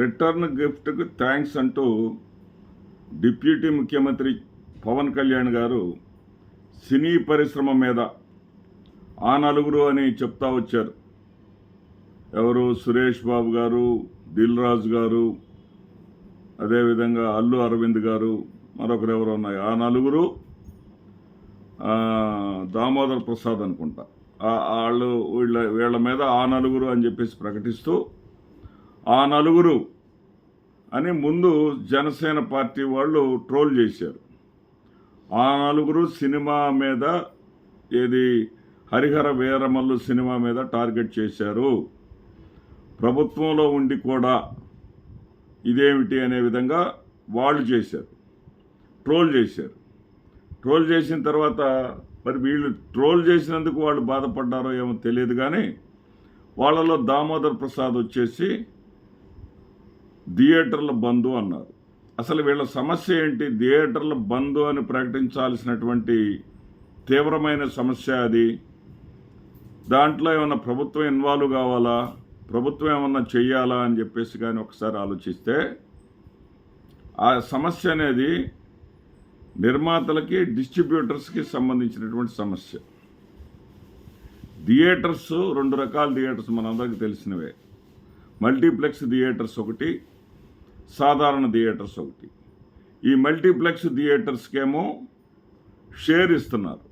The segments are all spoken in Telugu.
రిటర్న్ గిఫ్ట్కి థ్యాంక్స్ అంటూ డిప్యూటీ ముఖ్యమంత్రి పవన్ కళ్యాణ్ గారు సినీ పరిశ్రమ మీద ఆ నలుగురు అని చెప్తా వచ్చారు. ఎవరు సురేష్ బాబు గారు దిల్ రాజు గారు అదేవిధంగా అల్లు అరవింద్ గారు మరొకరు ఎవరు ఉన్నాయి. ఆ నలుగురు దామోదర్ ప్రసాద్ అనుకుంటా. వాళ్ళు వీళ్ళ వీళ్ళ మీద ఆ నలుగురు అని చెప్పేసి ప్రకటిస్తూ ఆ నలుగురు అని ముందు జనసేన పార్టీ వాళ్ళు ట్రోల్ చేశారు. ఆ నలుగురు సినిమా మీద ఏది హరిహర వీరమల్లు సినిమా మీద టార్గెట్ చేశారు. ప్రభుత్వంలో ఉండి కూడా ఇదేమిటి అనే విధంగా వాళ్ళు చేశారు. ట్రోల్ చేశారు. ట్రోల్ చేసిన తర్వాత మరి వీళ్ళు ట్రోల్ చేసినందుకు వాళ్ళు బాధపడ్డారో ఏమో తెలియదు కానీ వాళ్ళలో దామోదర్ ప్రసాద్ వచ్చేసి థియేటర్ల బంధు అన్నారు. అసలు వీళ్ళ సమస్య ఏంటి? థియేటర్ల బంధు అని ప్రకటించాల్సినటువంటి తీవ్రమైన సమస్య అది. దాంట్లో ఏమన్నా ప్రభుత్వం ఇన్వాల్వ్ కావాలా? ప్రభుత్వం ఏమన్నా చెయ్యాలా అని చెప్పేసి కానీ ఒకసారి ఆలోచిస్తే ఆ సమస్య అనేది నిర్మాతలకి డిస్ట్రిబ్యూటర్స్కి సంబంధించినటువంటి సమస్య. థియేటర్స్ రెండు రకాల థియేటర్స్ మనందరికీ తెలిసినవే. మల్టీప్లెక్స్ థియేటర్స్ ఒకటి సాధారణ థియేటర్స్ ఒకటి. ఈ మల్టీప్లెక్స్ థియేటర్స్కేమో షేర్ ఇస్తున్నారు.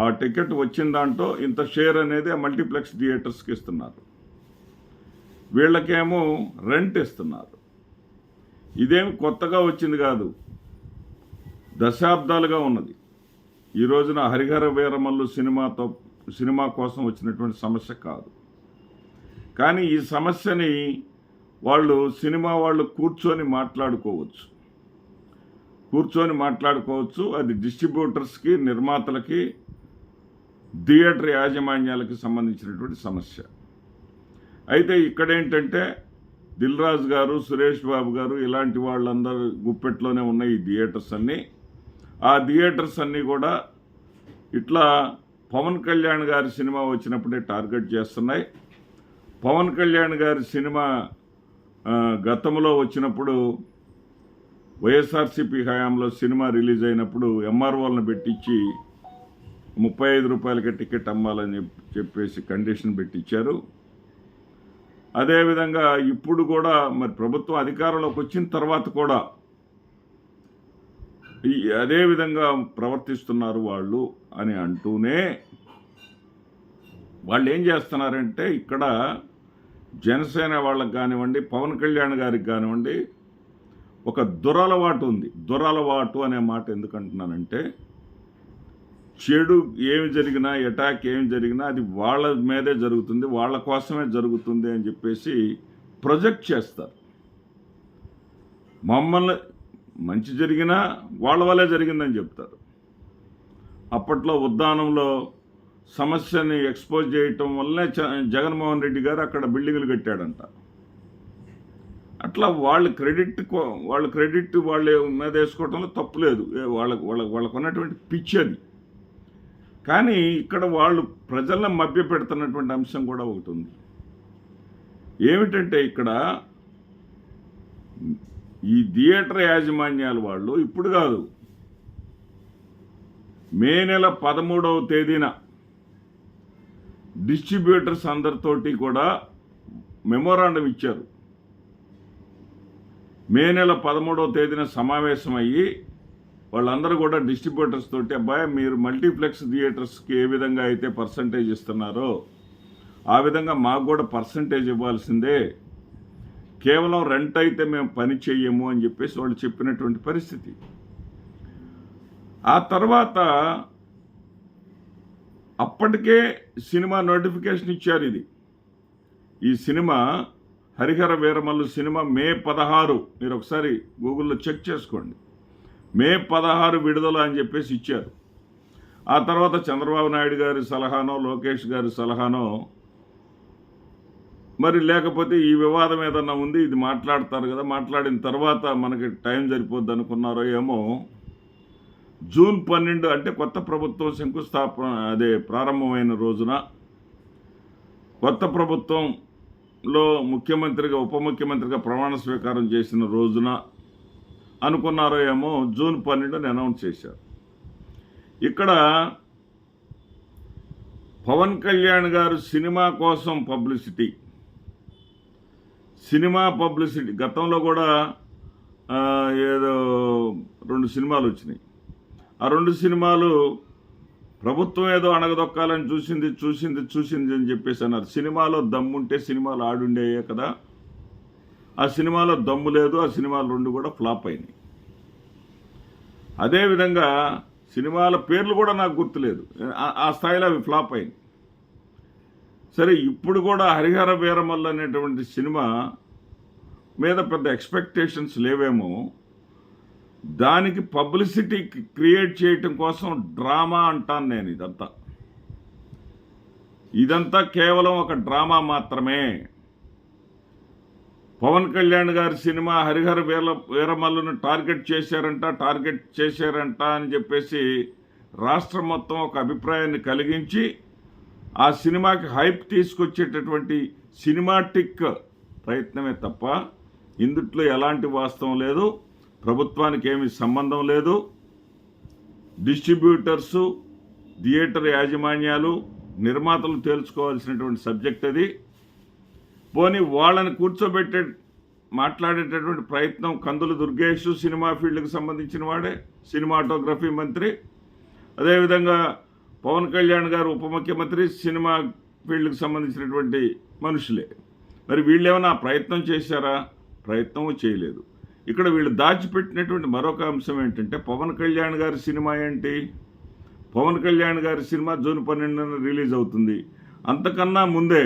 ఆ టికెట్ వచ్చిన దాంట్లో ఇంత షేర్ అనేది ఆ మల్టీప్లెక్స్ థియేటర్స్కి ఇస్తున్నారు. వీళ్ళకేమో రెంట్ ఇస్తున్నారు. ఇదేమి కొత్తగా వచ్చింది కాదు. దశాబ్దాలుగా ఉన్నది. ఈ రోజున హరిహర వీరమల్లు సినిమాతో సినిమా కోసం వచ్చినటువంటి సమస్య కాదు. కానీ ఈ సమస్యని వాళ్ళు సినిమా వాళ్ళు కూర్చొని మాట్లాడుకోవచ్చు. కూర్చొని మాట్లాడుకోవచ్చు. అది డిస్ట్రిబ్యూటర్స్కి నిర్మాతలకి థియేటర్ యాజమాన్యాలకి సంబంధించినటువంటి సమస్య. అయితే ఇక్కడ ఏంటంటే దిల్ రాజు గారు సురేష్ బాబు గారు ఇలాంటి వాళ్ళందరూ గుప్పెట్లోనే ఉన్నాయి ఈ థియేటర్స్ అన్నీ. ఆ థియేటర్స్ అన్నీ కూడా ఇట్లా పవన్ కళ్యాణ్ గారి సినిమా వచ్చినప్పుడే టార్గెట్ చేస్తున్నాయి. పవన్ కళ్యాణ్ గారి సినిమా గతంలో వచ్చినప్పుడు వైఎస్ఆర్సీపీ హయాంలో సినిమా రిలీజ్ అయినప్పుడు ఎంఆర్ఓలను పెట్టించి ముప్పై ఐదు రూపాయలకి టికెట్ అమ్మాలని చెప్పేసి కండిషన్ పెట్టించారు. అదేవిధంగా ఇప్పుడు కూడా మరి ప్రభుత్వం అధికారంలోకి వచ్చిన తర్వాత కూడా ఈ అదే విధంగా ప్రవర్తిస్తున్నారు వాళ్ళు అని అంటూనే వాళ్ళు ఏం చేస్తున్నారంటే ఇక్కడ జనసేన వాళ్ళకి కానివ్వండి పవన్ కళ్యాణ్ గారికి కానివ్వండి ఒక దురలవాటు ఉంది. దురలవాటు అనే మాట ఎందుకు అంటున్నానంటే చెడు ఏమి జరిగినా అటాక్ ఏమి జరిగినా అది వాళ్ళ మీదే జరుగుతుంది వాళ్ళ కోసమే జరుగుతుంది అని చెప్పేసి ప్రొజెక్ట్ చేస్తారు. మమ్మల్ని మంచి జరిగినా వాళ్ళ వల్లే జరిగిందని చెప్తారు. అప్పట్లో ఉద్దానంలో సమస్యని ఎక్స్పోజ్ చేయటం వల్లనే జగన్మోహన్ రెడ్డి గారు అక్కడ బిల్డింగులు కట్టాడంట. అట్లా వాళ్ళ క్రెడిట్ కో- వాళ్ళ క్రెడిట్ వాళ్ళ మీద వేసుకోవడంలో తప్పులేదు ఏ వాళ్ళ వాళ్ళ వాళ్ళకు ఉన్నటువంటి పిచ్చి అది. కానీ ఇక్కడ వాళ్ళు ప్రజలను మభ్య పెడుతున్నటువంటి అంశం కూడా ఒకటి ఉంది. ఏమిటంటే ఇక్కడ ఈ థియేటర్ యాజమాన్యాలు వాళ్ళు ఇప్పుడు కాదు. మే నెల పదమూడవ తేదీన డిస్ట్రిబ్యూటర్స్ అందరితోటి కూడా మెమోరాండం ఇచ్చారు. మే నెల పదమూడవ తేదీన సమావేశం అయ్యి వాళ్ళందరూ కూడా డిస్ట్రిబ్యూటర్స్ తోటి అబ్బాయి మీరు మల్టీప్లెక్స్ థియేటర్స్కి ఏ విధంగా అయితే పర్సంటేజ్ ఇస్తున్నారో ఆ విధంగా మాకు కూడా పర్సంటేజ్ ఇవ్వాల్సిందే. కేవలం రెంట్ అయితే మేము పని చెయ్యము అని చెప్పేసి వాళ్ళు చెప్పినటువంటి పరిస్థితి. ఆ తర్వాత అప్పటికే సినిమా నోటిఫికేషన్ ఇచ్చారు ఇది. ఈ cinema Harihara Veeramallu cinema May పదహారు మీరు ఒకసారి గూగుల్లో చెక్ చేసుకోండి. మే పదహారు విడుదల అని చెప్పేసి ఇచ్చారు. ఆ తర్వాత చంద్రబాబు నాయుడు గారి సలహానో లోకేష్ గారి సలహానో మరి లేకపోతే ఈ వివాదం ఏదన్నా ఉంది ఇది మాట్లాడతారు కదా మాట్లాడిన తర్వాత మనకి టైం సరిపోద్ది అనుకున్నారో ఏమో జూన్ పన్నెండు అంటే కొత్త ప్రభుత్వం శంకుస్థాపన అదే ప్రారంభమైన రోజున కొత్త ప్రభుత్వంలో ముఖ్యమంత్రిగా ఉప ముఖ్యమంత్రిగా ప్రమాణ స్వీకారం చేసిన రోజున అనుకున్నారో ఏమో జూన్ పన్నెండుని అనౌన్స్ చేశారు. ఇక్కడ పవన్ కళ్యాణ్ గారు సినిమా కోసం పబ్లిసిటీ సినిమా పబ్లిసిటీ గతంలో కూడా ఏదో రెండు సినిమాలు వచ్చినాయి. ఆ రెండు సినిమాలు ప్రభుత్వం ఏదో అణగదొక్కాలని చూసింది చూసింది చూసింది అని చెప్పేసి అన్నారు. సినిమాలో దమ్ముంటే సినిమాలు ఆడుండేయే కదా. ఆ సినిమాలో దమ్ము లేదు ఆ సినిమాలు రెండు కూడా ఫ్లాప్ అయినాయి. అదేవిధంగా సినిమాల పేర్లు కూడా నాకు గుర్తులేదు. ఆ- ఆ స్థాయిలో అవి ఫ్లాప్ అయింది సరే ఇప్పుడు కూడా హరిహర వీరమల్ అనేటువంటి సినిమా మీద పెద్ద ఎక్స్పెక్టేషన్స్ లేవేమో. దానికి పబ్లిసిటీ క్రియేట్ చేయటం కోసం డ్రామా అంటాను నేను ఇదంతా. ఇదంతా కేవలం ఒక డ్రామా మాత్రమే. పవన్ కళ్యాణ్ గారి సినిమా హరిహర వీర వీరమల్లును టార్గెట్ చేశారంట టార్గెట్ చేశారంట అని చెప్పేసి రాష్ట్రం మొత్తం ఒక అభిప్రాయాన్ని కలిగించి ఆ సినిమాకి హైప్ తీసుకొచ్చేటటువంటి సినిమాటిక్ ప్రయత్నమే తప్ప ఇందుట్లో ఎలాంటి వాస్తవం లేదు. ప్రభుత్వానికి ఏమి సంబంధం లేదు. డిస్ట్రిబ్యూటర్సు థియేటర్ యాజమాన్యాలు నిర్మాతలు తేల్చుకోవాల్సినటువంటి సబ్జెక్ట్ అది. పోనీ వాళ్ళని కూర్చోబెట్టే మాట్లాడేటటువంటి ప్రయత్నం కందులు దుర్గేష్ సినిమా ఫీల్డ్కి సంబంధించిన వాడే సినిమాటోగ్రఫీ మంత్రి. అదేవిధంగా పవన్ కళ్యాణ్ గారు ఉప ముఖ్యమంత్రి సినిమా ఫీల్డ్కి సంబంధించినటువంటి మనుషులే. మరి వీళ్ళు ఏమైనా ప్రయత్నం చేశారా? ప్రయత్నం చేయలేదు. ఇక్కడ వీళ్ళు దాచిపెట్టినటువంటి మరొక అంశం ఏంటంటే పవన్ కళ్యాణ్ గారి సినిమా ఏంటి? పవన్ కళ్యాణ్ గారి సినిమా జూన్ పన్నెండున రిలీజ్ అవుతుంది. అంతకన్నా ముందే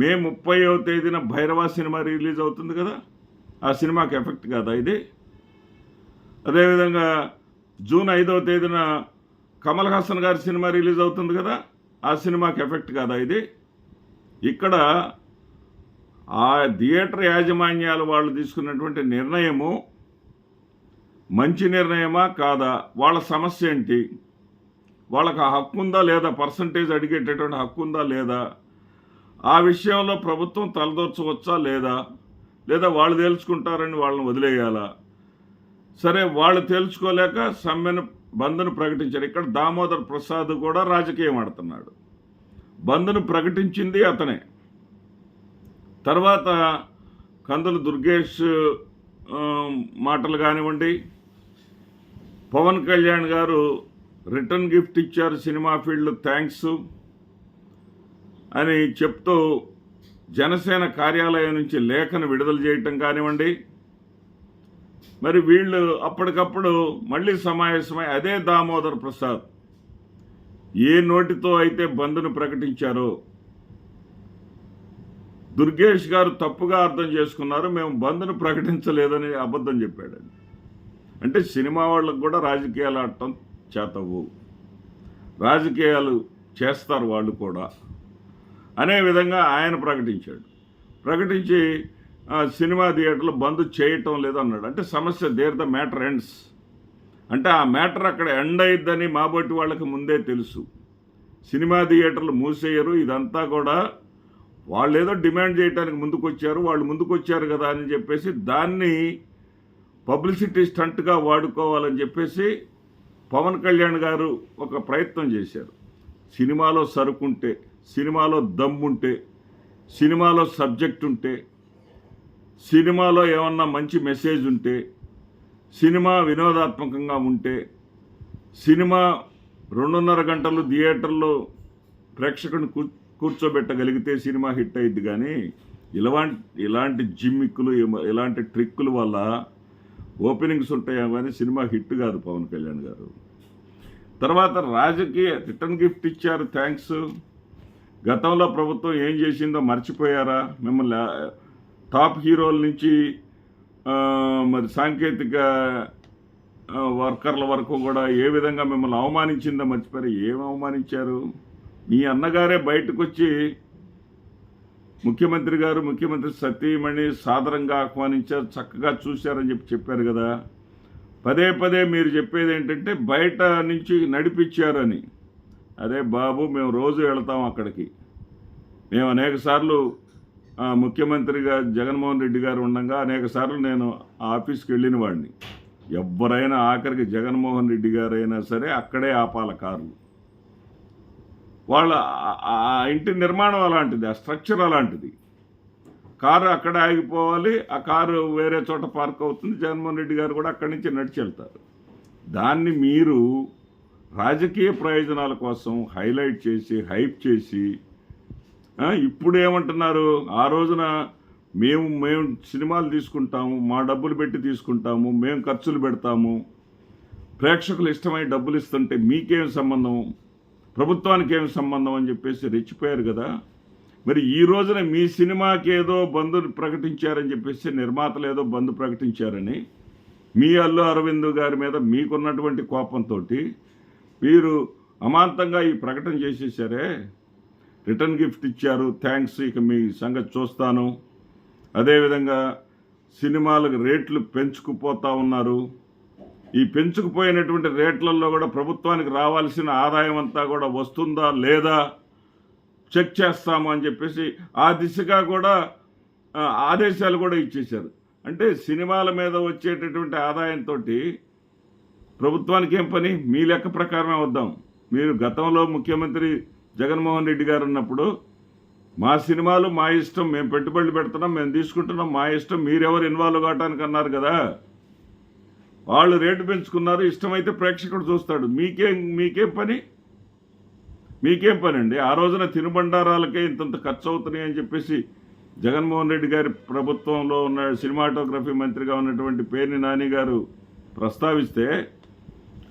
మే ముప్పైవ తేదీన భైరవ సినిమా రిలీజ్ అవుతుంది కదా? ఆ సినిమాకి ఎఫెక్ట్ కాదా ఇది? అదేవిధంగా జూన్ ఐదవ తేదీన కమల్ హాసన్ గారి సినిమా రిలీజ్ అవుతుంది కదా? ఆ సినిమాకి ఎఫెక్ట్ కాదా ఇది? ఇక్కడ ఆ థియేటర్ యాజమాన్యాలు వాళ్ళు తీసుకున్నటువంటి నిర్ణయము మంచి నిర్ణయమా కాదా? వాళ్ళ సమస్య ఏంటి? వాళ్ళకి ఆ హక్కు ఉందా లేదా? పర్సంటేజ్ అడిగేటటువంటి హక్కు ఉందా లేదా? ఆ విషయంలో ప్రభుత్వం తలదొచ్చవచ్చా లేదా? లేదా వాళ్ళు తేల్చుకుంటారని వాళ్ళని వదిలేయాలా? సరే వాళ్ళు తేల్చుకోలేక సమ్మెను బంద్ను ప్రకటించారు. ఇక్కడ దామోదర్ ప్రసాద్ కూడా రాజకీయం ఆడుతున్నాడు. బంద్ను ప్రకటించింది అతనే. తర్వాత కందులు దుర్గేష్ మాటలు కానివ్వండి. పవన్ కళ్యాణ్ గారు రిటర్న్ గిఫ్ట్ ఇచ్చారు సినిమా ఫీల్డ్ థ్యాంక్స్ అని చెప్తూ జనసేన కార్యాలయం నుంచి లేఖను విడుదల చేయటం కానివ్వండి. మరి వీళ్ళు అప్పటికప్పుడు మళ్ళీ సమావేశమై అదే దామోదర్ ప్రసాద్ ఏ నోటితో అయితే బంద్ను ప్రకటించారో దుర్గేష్ గారు తప్పుగా అర్థం చేసుకున్నారు మేము బంద్ను ప్రకటించలేదని అబద్ధం చెప్పాడని అంటే సినిమా వాళ్ళకు కూడా రాజకీయాలు ఆడటం చేతవు రాజకీయాలు చేస్తారు వాళ్ళు కూడా. అనే విధంగా ఆయన ప్రకటించాడు. ప్రకటించి సినిమా థియేటర్లు బంద్ చేయటం లేదు అన్నాడు అంటే సమస్య దేర్ ద మ్యాటర్ ఎండ్స్. అంటే ఆ మ్యాటర్ అక్కడ ఎండ్ అయిద్దని మాబోటి వాళ్ళకి ముందే తెలుసు. సినిమా థియేటర్లు మూసేయరు ఇదంతా కూడా వాళ్ళు ఏదో డిమాండ్ చేయడానికి ముందుకొచ్చారు వాళ్ళు ముందుకొచ్చారు కదా అని చెప్పేసి దాన్ని పబ్లిసిటీ స్టంట్గా వాడుకోవాలని చెప్పేసి పవన్ కళ్యాణ్ గారు ఒక ప్రయత్నం చేశారు. సినిమాలో సరుకుంటే సినిమాలో దమ్ముంటే సినిమాలో సబ్జెక్ట్ ఉంటే సినిమాలో ఏమన్నా మంచి మెసేజ్ ఉంటే సినిమా వినోదాత్మకంగా ఉంటే సినిమా రెండున్నర గంటలు థియేటర్లో ప్రేక్షకుని కూ కూర్చోబెట్టగలిగితే సినిమా హిట్ అయింది కానీ ఇలాంటి ఇలాంటి జిమ్మిక్కులు ఇలాంటి ట్రిక్కుల వల్ల ఓపెనింగ్స్ ఉంటాయో కానీ సినిమా హిట్ కాదు పవన్ కళ్యాణ్ గారు. తర్వాత రాజకీయ రిటర్న్ గిఫ్ట్ ఇచ్చారు థ్యాంక్స్. గతంలో ప్రభుత్వం ఏం చేసిందో మర్చిపోయారా? మిమ్మల్ని టాప్ హీరోల నుంచి మరి సాంకేతిక వర్కర్ల వరకు కూడా ఏ విధంగా మిమ్మల్ని అవమానించిందో మర్చిపోయారు? ఏం అవమానించారు? మీ అన్నగారే బయటకు వచ్చి ముఖ్యమంత్రి గారు ముఖ్యమంత్రి సతీమణి సాదరంగా ఆహ్వానించారు చక్కగా చూశారని చెప్పి చెప్పారు కదా. పదే పదే మీరు చెప్పేది ఏంటంటే బయట నుంచి నడిపించారని. అరే బాబు మేము రోజు వెళతాం అక్కడికి. మేము అనేక సార్లు ఆ, ముఖ్యమంత్రిగా జగన్మోహన్ రెడ్డి గారు ఉండగా అనేక సార్లు నేను ఆ ఆఫీస్కి వెళ్ళిన వాడిని. ఎవరైనా ఆఖరికి జగన్మోహన్ రెడ్డి గారైనా సరే అక్కడే ఆపాల కార్లు. వాళ్ళ ఆ- ఇంటి నిర్మాణం అలాంటిది ఆ స్ట్రక్చర్ అలాంటిది. కారు అక్కడే ఆగిపోవాలి ఆ కారు వేరే చోట పార్క్ అవుతుంది జగన్మోహన్ రెడ్డి గారు కూడా అక్కడి నుంచి నడిచి వెళ్తారు. దాన్ని మీరు రాజకీయ ప్రయోజనాల కోసం హైలైట్ చేసి హైప్ చేసి ఇప్పుడు ఏమంటున్నారు ఆ రోజున మేము మేము సినిమాలు తీసుకుంటాము మా డబ్బులు పెట్టి తీసుకుంటాము మేము ఖర్చులు పెడతాము. ప్రేక్షకులు ఇష్టమై డబ్బులు ఇస్తుంటే మీకేం సంబంధం? ప్రభుత్వానికి ఏమి సంబంధం అని చెప్పేసి రెచ్చిపోయారు కదా. మరి ఈ రోజున మీ సినిమాకి ఏదో బంధు ప్రకటించారని చెప్పేసి నిర్మాతలు ఏదో బంధు ప్రకటించారని మీ అల్లు అరవింద్ గారి మీద మీకున్నటువంటి కోపంతో మీరు అమాంతంగా ఈ ప్రకటన చేసేసారే. రిటర్న్ గిఫ్ట్ ఇచ్చారు. థ్యాంక్స్. ఇక మీ సంగతి చూస్తాను. అదేవిధంగా సినిమాలకు రేట్లు పెంచుకుపోతా ఉన్నారు. ఈ పెంచుకుపోయినటువంటి రేట్లలో కూడా ప్రభుత్వానికి రావాల్సిన ఆదాయం అంతా కూడా వస్తుందా లేదా? చెక్ చేస్తాము అని చెప్పేసి ఆ దిశగా కూడా ఆదేశాలు కూడా ఇచ్చేశారు. అంటే సినిమాల మీద వచ్చేటటువంటి ఆదాయంతో ప్రభుత్వానికి ఏం పని? మీ లెక్క ప్రకారమే వద్దాం. మీరు గతంలో ముఖ్యమంత్రి జగన్మోహన్ రెడ్డి గారు ఉన్నప్పుడు మా సినిమాలు మా ఇష్టం మేము పెట్టుబడులు పెడుతున్నాం మేము తీసుకుంటున్నాం మా ఇష్టం మీరెవరు ఇన్వాల్వ్ కావటానికి అన్నారు కదా. వాళ్ళు రేటు పెంచుకున్నారు ఇష్టమైతే ప్రేక్షకుడు చూస్తాడు. మీకేం మీకేం పని? మీకేం పని అండి ఆ రోజున తినుబండారాలకే ఇంతంత ఖర్చు అవుతున్నాయి అని చెప్పేసి జగన్మోహన్ రెడ్డి గారి ప్రభుత్వంలో ఉన్న సినిమాటోగ్రఫీ మంత్రిగా ఉన్నటువంటి పేర్ని నాని గారు ప్రస్తావిస్తే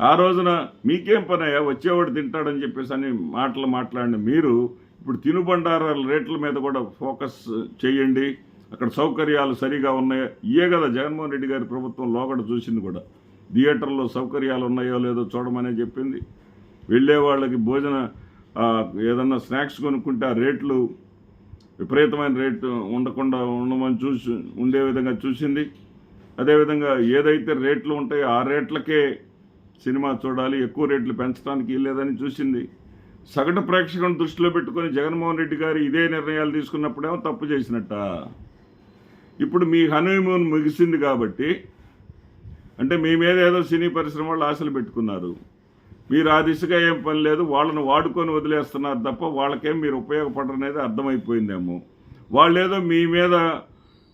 ఆ రోజున మీకేం పనయ్యా? వచ్చేవాడు తింటాడని చెప్పేసి అని మాటలు మాట్లాడిన మీరు ఇప్పుడు తినుబండారాల రేట్ల మీద కూడా ఫోకస్ చేయండి. అక్కడ సౌకర్యాలు సరిగా ఉన్నాయో? ఇయే కదా జగన్మోహన్ రెడ్డి గారి ప్రభుత్వం లోకడ చూసింది కూడా. థియేటర్లో సౌకర్యాలు ఉన్నాయో లేదో చూడమనే చెప్పింది. వెళ్ళే వాళ్ళకి భోజన ఏదన్నా స్నాక్స్ కొనుక్కుంటే ఆ రేట్లు విపరీతమైన రేటు ఉండకుండా ఉండమని చూసి ఉండే విధంగా చూసింది. అదేవిధంగా ఏదైతే రేట్లు ఉంటాయో ఆ రేట్లకే సినిమా చూడాలి ఎక్కువ రేట్లు పెంచడానికి లేదని చూసింది. సగటు ప్రేక్షకులను దృష్టిలో పెట్టుకొని జగన్మోహన్ రెడ్డి గారు ఇదే నిర్ణయాలు తీసుకున్నప్పుడేమో తప్పు చేసినట్ట? ఇప్పుడు మీ హనీమూన్ ముగిసింది కాబట్టి అంటే మీ మీద ఏదో సినీ పరిశ్రమ వాళ్ళు ఆశలు పెట్టుకున్నారు. మీరు ఆ దిశగా ఏం పని లేదు వాళ్ళని వాడుకొని వదిలేస్తున్నారు తప్ప వాళ్ళకేం మీరు ఉపయోగపడరనేది అర్థమైపోయిందేమో. వాళ్ళు ఏదో మీ మీద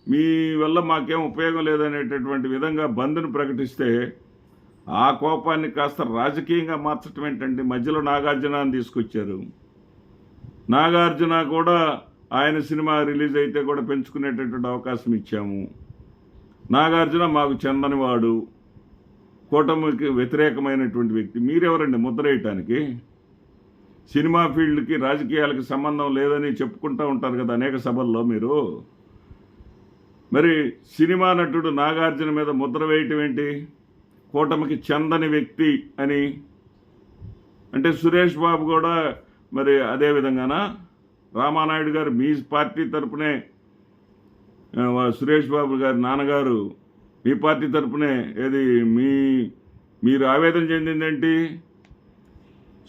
మీ వల్ల మాకేం ఉపయోగం లేదనేటటువంటి విధంగా బంద్ను ప్రకటిస్తే ఆ కోపాన్ని కాస్త రాజకీయంగా మార్చటం ఏంటండి? మధ్యలో నాగార్జునని తీసుకొచ్చారు. నాగార్జున కూడా ఆయన సినిమా రిలీజ్ అయితే కూడా పెంచుకునేటటువంటి అవకాశం ఇచ్చాము. నాగార్జున మాకు చెందనివాడు కూటమికి వ్యతిరేకమైనటువంటి వ్యక్తి. మీరెవరండి ముద్ర వేయటానికి సినిమా ఫీల్డ్కి రాజకీయాలకి సంబంధం లేదని చెప్పుకుంటూ ఉంటారు కదా అనేక సభల్లో మీరు. మరి సినిమా నటుడు నాగార్జున మీద ముద్ర వేయటం ఏంటి? కూటమికి చెందని వ్యక్తి అని. అంటే సురేష్ బాబు కూడా మరి అదే విధంగానా? రామానాయుడు గారు మీ పార్టీ తరపునే సురేష్ బాబు గారి నాన్నగారు మీ పార్టీ తరపునే ఏది మీ మీరు ఆవేదన చెందిందేంటి?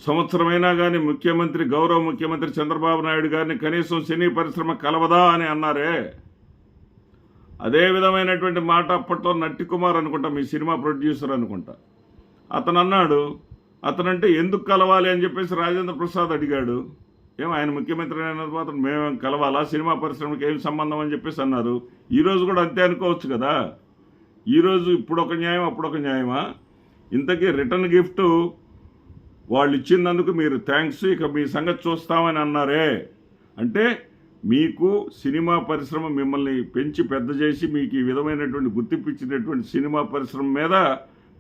సంవత్సరమైనా కానీ ముఖ్యమంత్రి గౌరవ ముఖ్యమంత్రి చంద్రబాబు నాయుడు గారిని కనీసం సినీ పరిశ్రమ కలవదా అని అన్నారే? అదే విధమైనటువంటి మాట అప్పట్లో నట్టి కుమార్ అనుకుంటా మీ సినిమా ప్రొడ్యూసర్ అనుకుంటా. అతను అన్నాడు అతనంటే ఎందుకు కలవాలి? అని చెప్పేసి రాజేంద్ర ప్రసాద్ అడిగాడు. ఏం ఆయన ముఖ్యమంత్రి అయిన మాత్రం మేము కలవాలా? సినిమా పరిశ్రమకి ఏం సంబంధం అని చెప్పేసి అన్నారు. ఈరోజు కూడా అంతే అనుకోవచ్చు కదా? ఈరోజు ఇప్పుడు ఒక న్యాయం అప్పుడు ఒక న్యాయమా? ఇంతకీ రిటర్న్ గిఫ్ట్ వాళ్ళు ఇచ్చినందుకు మీరు థ్యాంక్స్ ఇక మీ సంగతి చూస్తామని అన్నారే. అంటే మీకు సినిమా పరిశ్రమ మిమ్మల్ని పెంచి పెద్ద చేసి మీకు ఈ విధమైనటువంటి గుర్తింపు సినిమా పరిశ్రమ మీద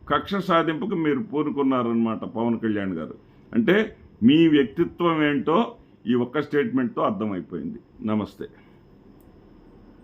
కక్ష సాధింపుకు మీరు పూనుకున్నారనమాట పవన్ కళ్యాణ్ గారు. అంటే మీ వ్యక్తిత్వం ఏంటో ఈ ఒక్క స్టేట్మెంట్తో అర్థమైపోయింది. నమస్తే.